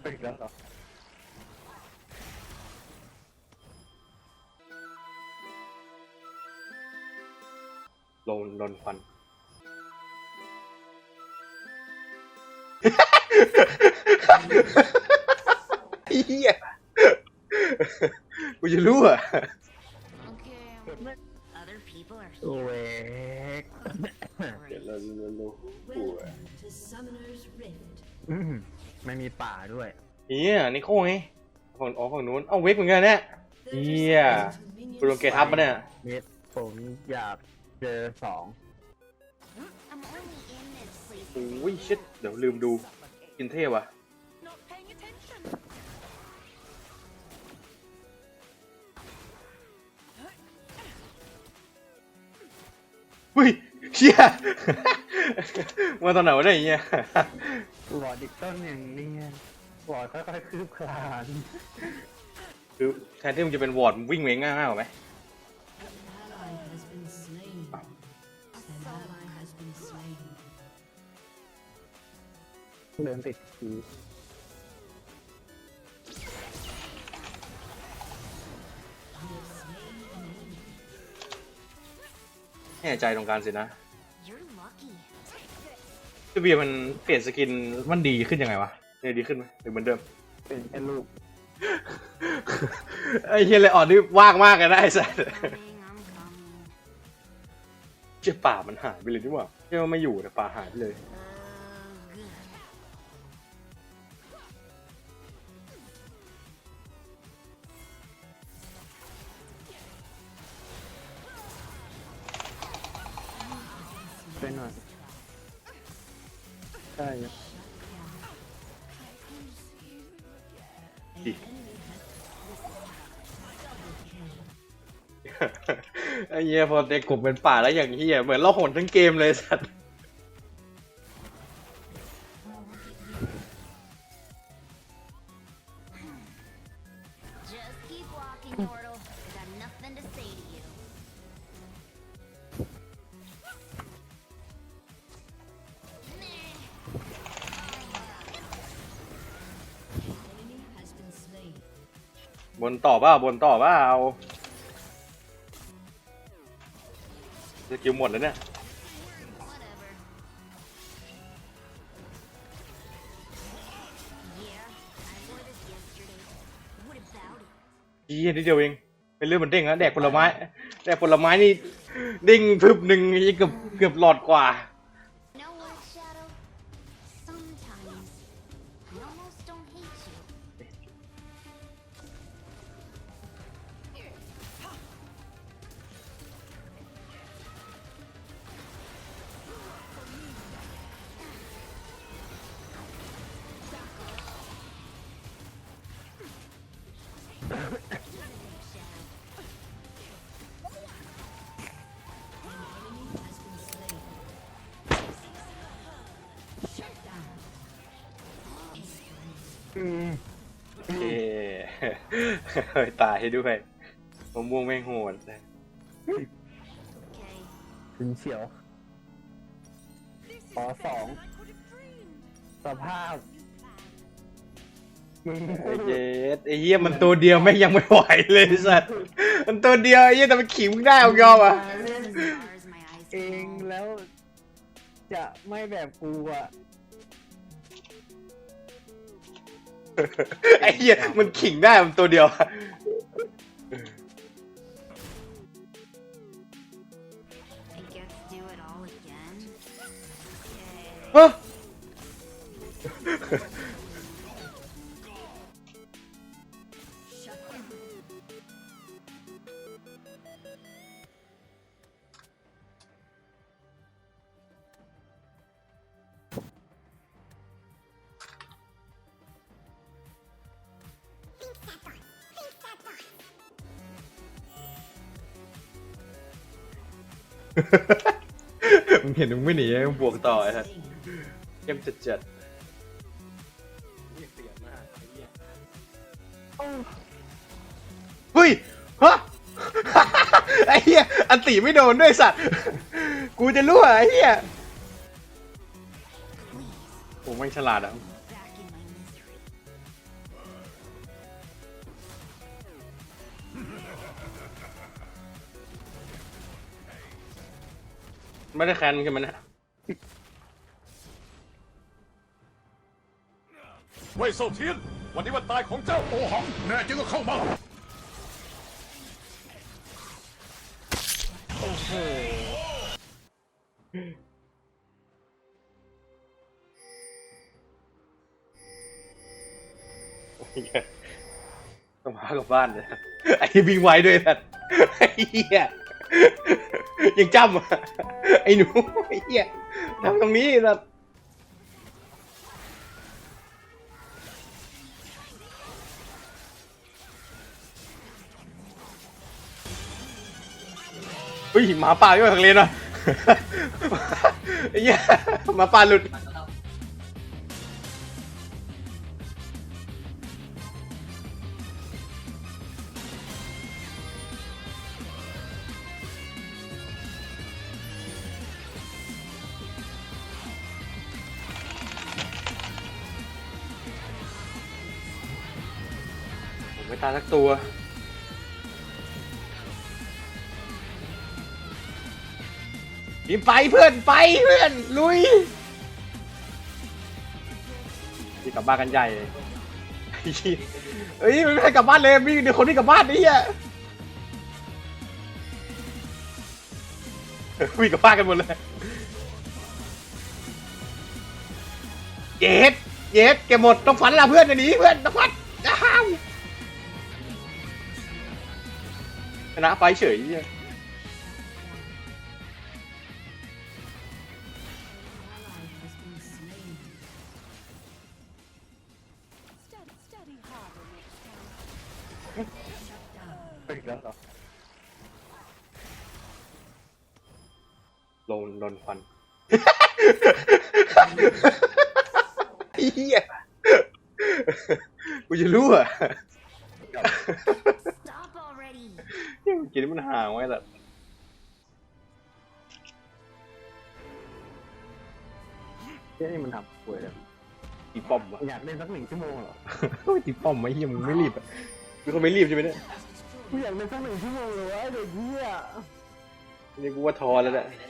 ไปอีกแล้วเหรอลงลนฟัน เฮียกูจะรู้อะ Okay. Other people are โอ้เวก เดี๋ยวเราเราเรากูอะ to Summoner's Rift. อื้อหือไม่มีป่าด้วยเฮียนี่โค้งไงฝั่งอ๋อฝั่งนู้นเอ้าเวกเหมือนกันเนี่ย Yeah. กูโดนเกทับปะเนี่ยเม็ดผมอยากเจอสอง I'm only in this place. โอ้ยชิดเดี๋ยวลืมดูกินเทพว่ะ Not paying attention. เฮ้ยเชี่ยมาตอนไหนวะเนี่ยไอ้เฮียหลอดอีกต้นอย่างเนียนหลอดค่อยๆคืบคลานคือแทนที่มึงจะเป็นวอร์ดมึงวิ่งเวงง่ายๆกว่าไหม Ally has been slain. An ally has been slain. เดินติดขี You have slain an enemy. แน่ใจตรงการสินะ You're lucky. คือเบียร์มันเปลี่ยนสกินมันดีขึ้นยังไงวะเนี่ยดีขึ้นไหมหรือเหมือนเดิม เป็นแค่ลูก ไอ้เฮียเลยอ่อนนี่ว่างมากเลยนะไอ้สัส Coming, I'm coming. เจ้าป่ามันหายไปเลยดีกว่าเจ้าไม่อยู่แต่ป่าหายไปเลย ใช่ไอ้เหี้ยพอเด็กกลุ่มเป็นป่าแล้วอย่างเหี้ยเหมือนเราโหนทั้งเกมเลยสัตว์ บนต่อเปล่าบนต่อเปล่าสกิลหมดแล้วเนี่ยดีนิดเดียวเองเป็นเรื่องมันเด้งนะแดกผลไม้แดกผลไม้นี่เด้งพึบหนึ่งยี่เกือบเกือบหลอดกว่า เอ้ตายให้ด้วยมะม่วงแม่งโหด Okay. ถึงเฉียว This is Aw, better song. than I could have dreamed. สภาพ มึงไอ้เย็ดไอ้เหี้ยมันตัวเดียวแม่งยังไม่ไหวเลยไอ้สัตว์มันตัวเดียวไอ้เหี้ยแต่มันขิงมึงได้เอายอมอะ As far as my eyes เองแล้ว จะไม่แบบกูอะ ไอ้เหี้ยมันขิงได้มันตัวเดียวอะ I guess do it all again. Okay. ฮะ มึงเห็นมึงไม่หนีมึงบวกต่อไอ้สัส Slain. เข้มจัดจัดเรียกเสียงมากไอ้เหี้ยเฮ้ยฮะไอ้เหี้ยอันตีไม่โดนด้วยสัตว์ กูจะรู้เหรอไอ้เหี้ยผมไม่ฉลาดอะ ไม่ได้แคนขึ้นมานะเว่ยเซาเทียน วันนี้วันตายของเจ้าโอหัง แน่จริงก็เข้ามาต้องพากลับบ้านเลยไอ้วิ่งไวด้วยสัตว์ไอ้เหี้ย ยังจำอะไอ้หนูไอ้เหี้ยทำตรงนี้สัตว์เฮ้ยหมาป่าอยู่ทางเลนว่ะไอ้เหี้ยหมาป่าหลุด ตาสักตัวทีมไปเพื่อนไปเพื่อน ลุยที่กลับบ้านกันใหญ่เลยไอ้เหี้ยเอ้ไม่ให้กลับบ้านเลยมีเดี๋ยวคนที่กลับบ้านนี่อะวิ่งกลับบ้านกันหมดเลยเย็ดเย็ดแกหมดต้องฝันละเพื่อนจะหนีเพื่อนต้องฝัน ชนะไปเฉยเนี่ย Ally has been slain. Study, study harder next time. Shut down. ไปอีกแล้วเหรอลงโดนฟันไอ้เหี้ยกูจะรู้อะ Stop already. กินมันห่างไว้แต่เฮ้ยนี่มันทำป่วยเลยตีป้อมวะอยากเล่นสักหนึ่งชั่วโมงเหรอโอ้ยตีป้อมไอ้เหี้ยมึงไม่รีบอะมีคนไม่รีบใช่ไหมเนี่ยกูอยากเล่นสักหนึ่งชั่วโมงเลยวะไอ้เด็กเหี้ยนี่กูว่าทอแล้วแหละไม่ได้